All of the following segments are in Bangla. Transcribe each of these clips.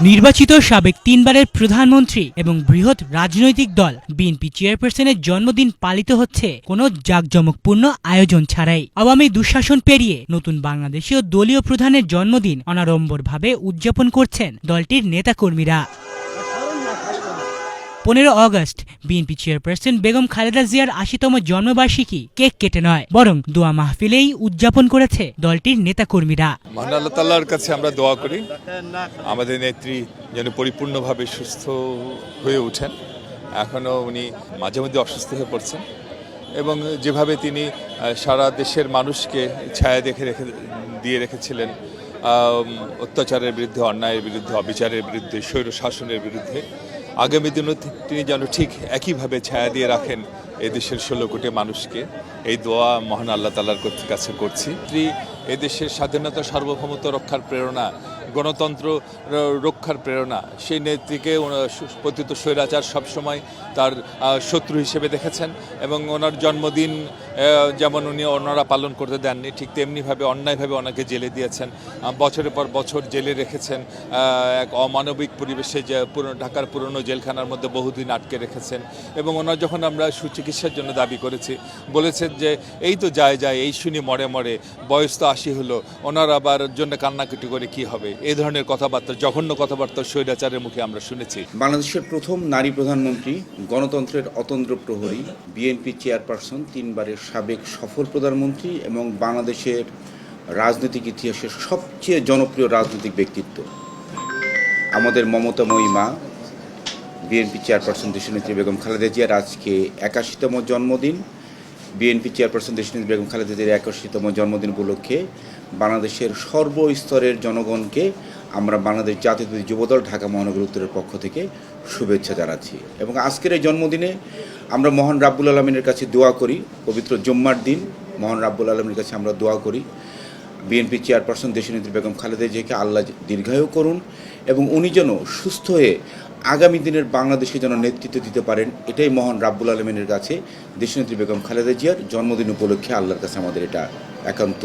নির্বাচিত সাবেক তিনবারের প্রধানমন্ত্রী এবং বৃহৎ রাজনৈতিক দল বিএনপি চেয়ারপারসনের জন্মদিন পালিত হচ্ছে। কোনো জাঁকজমকপূর্ণ আয়োজন ছাড়াই। আওয়ামী দুঃশাসন পেরিয়ে নতুন বাংলাদেশীয় দলীয় প্রধানের জন্মদিন অনাড়ম্বরভাবে উদযাপন করছেন দলটির নেতাকর্মীরা। পনেরো অগস্ট, বিএনপি চেয়ারপারসন বেগম খালেদা জিয়ার আশিতম জন্মবার্ষিকী কেক কেটে নয়, বরং দোয়া মাহফিলেই উদযাপন করেছে দলটির নেতাকর্মীরা। তাল্লাহর কাছে আমরা দোয়া করি, আমাদের নেত্রী যেন পরিপূর্ণভাবে সুস্থ হয়ে ওঠেন। এখনও উনি মাঝে মধ্যে অসুস্থ হয়ে পড়ছেন এবং যেভাবে তিনি সারা দেশের মানুষকে ছায়া দেখে রেখে, দিয়ে রেখেছিলেন অত্যাচারের বিরুদ্ধে, অন্যায়ের বিরুদ্ধে, অবিচারের বিরুদ্ধে স্বৈর শাসনের বিরুদ্ধে আগামী দিনও তিনি যেন ঠিক একইভাবে ছায়া দিয়ে রাখেন এই দেশের ষোলো কোটি মানুষকে। এই দোয়া মহান আল্লাহ তালার কাছে করছি। এদেশের স্বাধীনতা সার্বভৌমত্ব রক্ষার প্রেরণা গণতন্ত্র রক্ষার প্রেরণা। সেই নেত্রীকে পতিত স্বৈরাচার সবসময় তার শত্রু হিসেবে দেখেছেন এবং ওনার জন্মদিন যেমন উনি ওনারা পালন করতে দেননি, ঠিক তেমনিভাবে অন্যায়ভাবে ওনাকে জেলে দিয়েছেন। বছরের পর বছর জেলে রেখেছেন এক অমানবিক পরিবেশে যে পুরনো ঢাকার পুরনো জেলখানার মধ্যে বহুদিন আটকে রেখেছেন এবং ওনার যখন আমরা সুচিকিৎসার জন্য দাবি করেছি, বলেছেন যে এই তো যায় যায়, এই শুনি মরে মরে, বয়স তো আশি হলো, ওনার আবার জন্য কান্নাকাটি করে কি হবে? এই ধরনের কথাবার্তা, জঘন্য কথাবার্তা স্বৈরাচারের মুখে আমরা শুনেছি। বাংলাদেশের প্রথম নারী প্রধানমন্ত্রী, গণতন্ত্রের অতন্ত্র প্রহরী, বিএনপি চেয়ারপারসন, তিনবারের সাবেক সফল প্রধানমন্ত্রী এবং বাংলাদেশের রাজনৈতিক ইতিহাসের সবচেয়ে জনপ্রিয় রাজনৈতিক ব্যক্তিত্ব। আমাদের মমতাময়ী মা, বিএনপি চেয়ারপারসন দেশনেত্রী বেগম খালেদা জিয়ার আজকে একাশিতম জন্মদিন। বিএনপি চেয়ারপারসন দেশনেত্রী বেগম খালেদা জিয়ার একাশিতম জন্মদিন উপলক্ষে বাংলাদেশের সর্বস্তরের জনগণকে আমরা বাংলাদেশ জাতীয়তাবাদী যুবদল ঢাকা মহানগর উত্তরের পক্ষ থেকে শুভেচ্ছা জানাচ্ছি। এবং আজকের এই জন্মদিনে আমরা মহান রাব্বুল আলমিনের কাছে দোয়া করি, পবিত্র জুম্মার দিন, মহান রাব্বুল আলমীর কাছে আমরা দোয়া করি। বিএনপি চেয়ারপারসন দেশনেত্রী বেগম খালেদা জিয়াকে আল্লাহ দীর্ঘায়ু করুন এবং উনি যেন সুস্থ হয়ে আগামী দিনের বাংলাদেশে যেন নেতৃত্ব দিতে পারেন, এটাই মহান রাব্বুল আলমিনের কাছে। দেশনেত্রী বেগম খালেদা জিয়ার জন্মদিন উপলক্ষে আল্লাহর কাছে আমাদের এটা একান্ত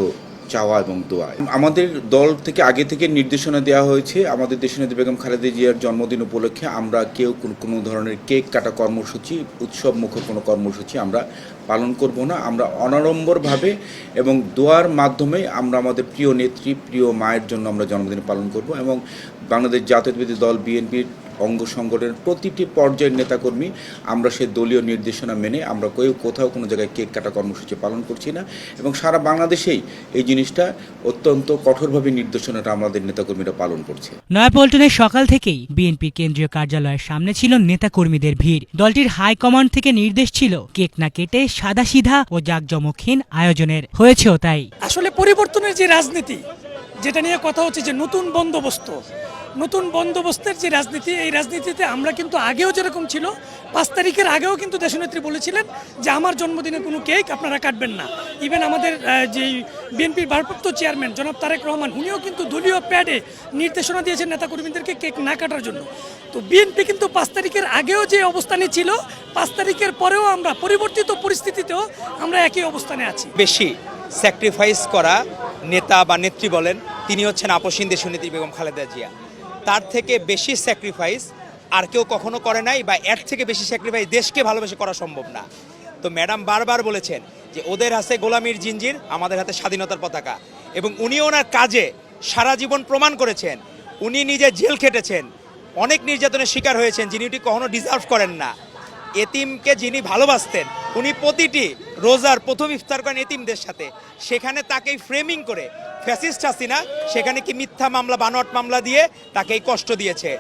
চাওয়া এবং দোয়া। আমাদের দল থেকে আগে থেকে নির্দেশনা দেওয়া হয়েছে, আমাদের দেশনেত্রী বেগম খালেদা জিয়ার জন্মদিন উপলক্ষে আমরা কেউ কোনো কোনো ধরনের কেক কাটা কর্মসূচি, উৎসব মুখর কোনো কর্মসূচি আমরা পালন করব না। আমরা অনাড়ম্বরভাবে এবং দোয়ার মাধ্যমে আমরা আমাদের প্রিয় নেত্রী, প্রিয় মায়ের জন্য আমরা জন্মদিন পালন করব এবং বাংলাদেশ জাতীয়তাবাদী দল বিএনপির অঙ্গ সংগঠনের প্রতিটি পর্যায়ের নেতাকর্মী আমরা সেই দলীয় নির্দেশনা মেনে আমরা কেউ কোথাও কোনো জায়গায় কেক কাটা কর্মসূচি পালন করছি না এবং সারা বাংলাদেশেই এই জিনিসটা অত্যন্ত কঠোরভাবে নির্দেশনাটা আমাদের নেতাকর্মীরা পালন করছে। নয়াপল্টনে সকাল থেকেই বিএনপি কেন্দ্রীয় কার্যালয়ের সামনে ছিল নেতাকর্মীদের ভিড়। দলটির হাইকমান্ড থেকে নির্দেশ ছিল কেক না কেটে সাদাসিধা ও জাঁকজমকহীন আয়োজনের। হয়েছেও তাই। আসলে পরিবর্তনের যে রাজনীতি যেটা নিয়ে কথা হচ্ছে যে নতুন বন্দোবস্ত নতুন বন্দোবস্তের যে রাজনীতি, এই রাজনীতিতে আমরা কিন্তু আগেও যেরকম ছিল, পাঁচ তারিখের আগেও কিন্তু দেশনেত্রী বলেছিলেন যে আমার জন্মদিনে কোনো কেক আপনারা কাটবেন না। ইভেন আমাদের যে বিএনপির ভারপ্রাপ্ত চেয়ারম্যান জনাব তারেক রহমান, উনিও কিন্তু দলীয় প্যাডে নির্দেশনা দিয়েছেন নেতাকর্মীদেরকে কেক না কাটার জন্য। তো বিএনপি কিন্তু পাঁচ তারিখের আগেও যে অবস্থানে ছিল, পাঁচ তারিখের পরেও আমরা পরিবর্তিত পরিস্থিতিতেও আমরা একই অবস্থানে আছি। বেশি স্যাক্রিফাইস করা নেতা বা নেত্রী বলেন, তিনি হচ্ছেন আপসীন দেশনেত্রী বেগম খালেদা জিয়া। তার থেকে বেশি স্যাক্রিফাইস আর কেউ কখনো করে নাই বা এর থেকে বেশি স্যাক্রিফাইস দেশকে ভালোবেসে করা সম্ভব না। তো ম্যাডাম বারবার বলেছেন যে ওদের হাতে গোলামির জিঞ্জির, আমাদের হাতে স্বাধীনতার পতাকা। এবং উনি ওনার কাজে সারা জীবন প্রমাণ করেছেন, উনি নিজে জেল খেটেছেন, অনেক নির্যাতনের শিকার হয়েছেন যিনি উনি কখনো ডিজার্ভ করেন না। এতিমকে যিনি ভালোবাসতেন, উনি প্রতিটি রোজার প্রথম ইফতার করেন এতিমদের সাথে। সেখানে তাকেই ফ্রেমিং করে, ফ্যাসিস্ট হাসিনা, সেখানে কি মিথ্যা মামলা, বানোয়াট মামলা দিয়ে তাকে এই কষ্ট দিয়েছে?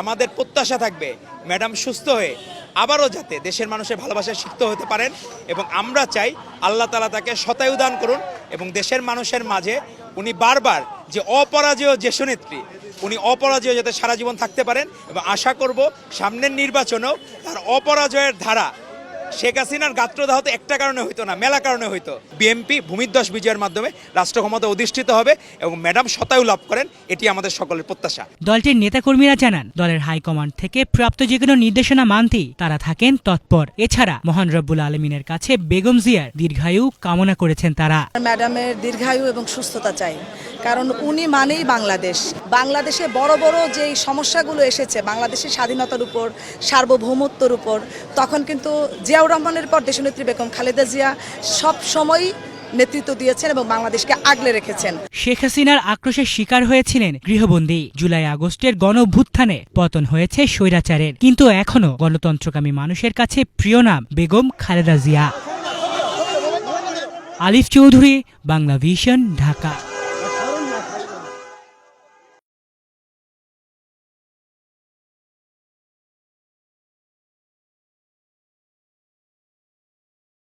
আমাদের প্রত্যাশা থাকবে, ম্যাডাম সুস্থ হয়ে আবারও যাতে দেশের মানুষের ভালোবাসায় সিক্ত হতে পারেন এবং আমরা চাই আল্লাহ তালা তাকে শতায়ু দান করুন এবং দেশের মানুষের মাঝে উনি বারবার যে অপরাজেয় দেশনেত্রী উনি অপরাজয় যাতে সারা জীবন থাকতে পারেন। এবং আশা করব সামনের নির্বাচনেও তার অপরাজয়ের ধারা শেখ হাসিনার গাত্রদাহ তো একটা কারণে হইতো না মেলা কারণে হইতো। বিএনপি ভূমিধ্বস বিজয়ের মাধ্যমে রাষ্ট্র ক্ষমতা অধিষ্ঠিত হবে এবং ম্যাডাম শতায়ু লাভ করেন এটি আমাদের সকলের প্রত্যাশা। দলটির নেতাকর্মীরা জানান দলের হাইকমান্ড থেকে প্রাপ্ত যে কোনো নির্দেশনা মানতেই তারা থাকেন তৎপর। এছাড়া মহান রব্বুল আলমিনের কাছে বেগম জিয়ার দীর্ঘায়ু কামনা করেছেন তারা। ম্যাডামের দীর্ঘায়ু এবং সুস্থতা চাই কারণ উনি মানেই বাংলাদেশ। বাংলাদেশে বড় বড় যেই সমস্যাগুলো এসেছে বাংলাদেশের স্বাধীনতার উপর সার্বভৌমত্বর উপর তখন কিন্তু জিয়াউর রহমানের পর দেশনেত্রী বেগম খালেদা জিয়া সব সময় নেতৃত্ব দিয়েছেন এবং বাংলাদেশকে আগলে রেখেছেন। শেখ হাসিনার আক্রোশের শিকার হয়েছিলেন গৃহবন্দী। জুলাই আগস্টের গণ অভ্যুত্থানে পতন হয়েছে স্বৈরাচারের। কিন্তু এখনও গণতন্ত্রকামী মানুষের কাছে প্রিয় নাম বেগম খালেদা জিয়া। আলিফ চৌধুরী, বাংলা ভিশন, ঢাকা।